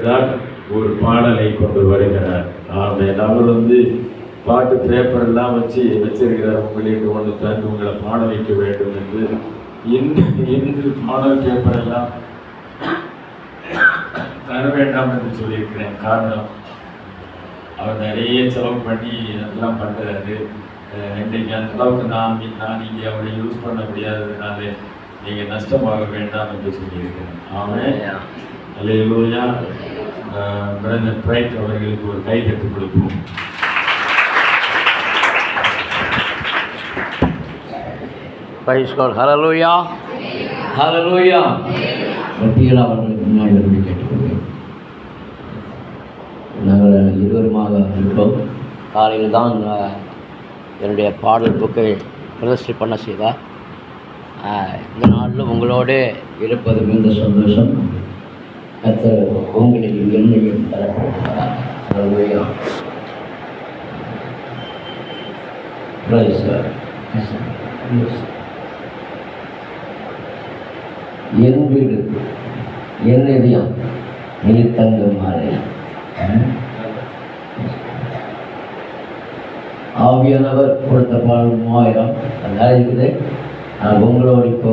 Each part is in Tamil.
வருகிறார் ஒரு பாடலை கொண்டு வருகிறார். ஆமென் அவர் வந்து பாட்டு பேப்பர் எல்லாம் வச்சு வச்சிருக்கிறார். உங்களுக்கு ஒன்று தந்து உங்களை பாட வைக்க வேண்டும் என்று. இன்று இன்று பாடல் பேப்பர் எல்லாம் தர வேண்டாம் என்று சொல்லியிருக்கிறேன். காரணம் அவர் நிறைய செலவு பண்ணி அதெல்லாம் பண்ணுறாரு இன்றைக்கு அந்த அளவுக்கு நான் நான் இங்கே அவரை யூஸ் பண்ண முடியாததுனால நீங்கள் நஷ்டமாக வேண்டாம் என்று சொல்லியிருக்கிறேன். ஆமென் அல்லேலூயா பிரதர் பிரைட் அவர்களுக்கு ஒரு கை தட்டு கொடுப்போம். காட் ஹalleluya ஹalleluya வெற்றிகள் அவர்களுக்கு முன்னாடி வந்து கேட்டுக்கொள்கிறேன். நாங்கள் இருவருமாக இருக்கிறோம் காலையில் தான் என்னுடைய பாடல் புக்கை பிரதர்ஷி பண்ண செய்தார். இந்த நாளில் உங்களோடு இருப்பது மிகுந்த சந்தோஷம். கர்த்தர் உங்களையும் என்னையும் என் வீடு என் இதயம் இனி தங்கும் மாலை ஆவியானவர் கொடுத்த பாடல் மூவாயிரம். அதனால இருக்குது நான் உங்களோட இப்போ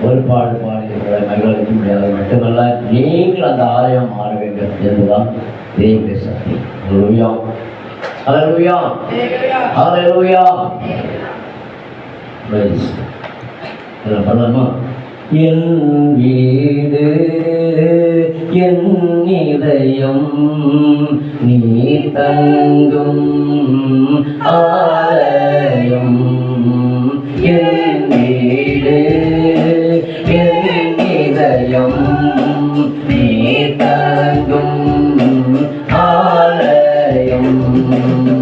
ஒரு பாடு பாடுகின்ற மகிழ்ச்சி முடியாது மட்டுமல்ல நீங்கள் அந்த ஆலயம் மாற வேண்டும் என்பதுதான் தேவனுடைய சக்தி. அலலுயா அலலுயா அலலுயா Praise. இதில் பண்ணலாமா என் வீடு என் இதயம் நீ தங்கும் ஆலயம். என் வீடு ஆலயம் ஜெபித்திடுவே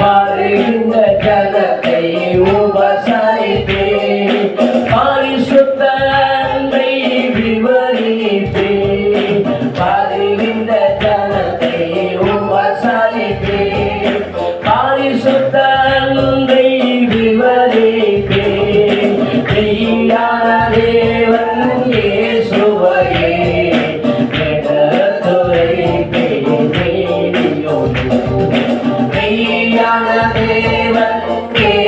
பாருங்க கலத்தை Jana Deva, Deva.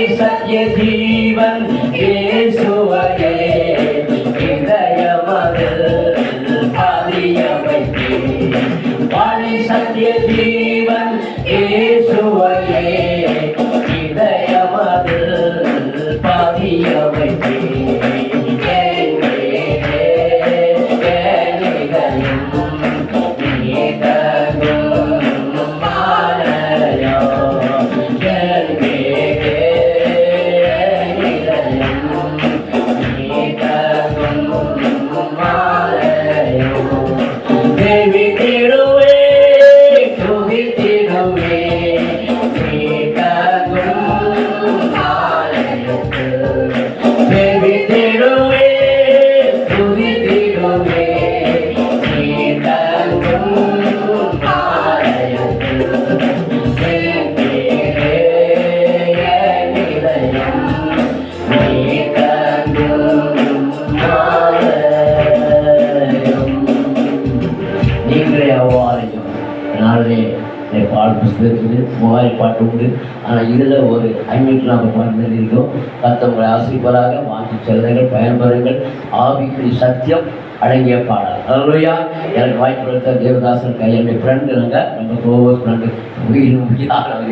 risa que vivan, que eso நீங்களே அவ்வாறையும் நாளே பால் புஸ்தகத்தில் மூவாயிரம் உண்டு. ஆனால் இதில் ஒரு ஐநூற்றி நாற்பது பாட்டு மற்றவங்களை ஆசிரிப்பதாக மாற்றி செல்லுங்கள் பயன்பெறுங்கள். ஆவிக்கு சத்தியம் அடங்கிய பாடல். அலுவயா எனக்கு வாய்ப்பு கொடுத்த தேவதாசன் கையெழுமை ஃப்ரெண்டு நாங்கள் நம்ம க்ளோஸ் ஃப்ரெண்டு உயிர் முக்கியம் நாங்கள்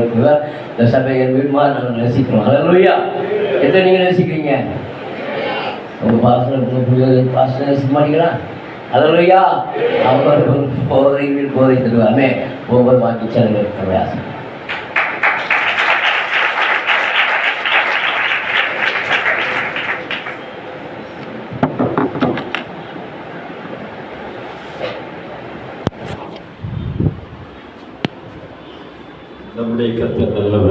இருக்கிறார் இந்த என் வீடுமா நாங்கள் நேசிக்கிறோம். அலுவயா எத்தனை நீங்கள் நேசிக்கிறீங்க? உங்கள் பாசனை பாசனை நேசிக்க மாட்டீங்களா அதுலையா அவர் போதை போதை தருவாமே ஒவ்வொரு வாங்கி செலவு பிரயாசம் நம்முடைய கர்த்தர் நல்லவர் உங்கள் வருகை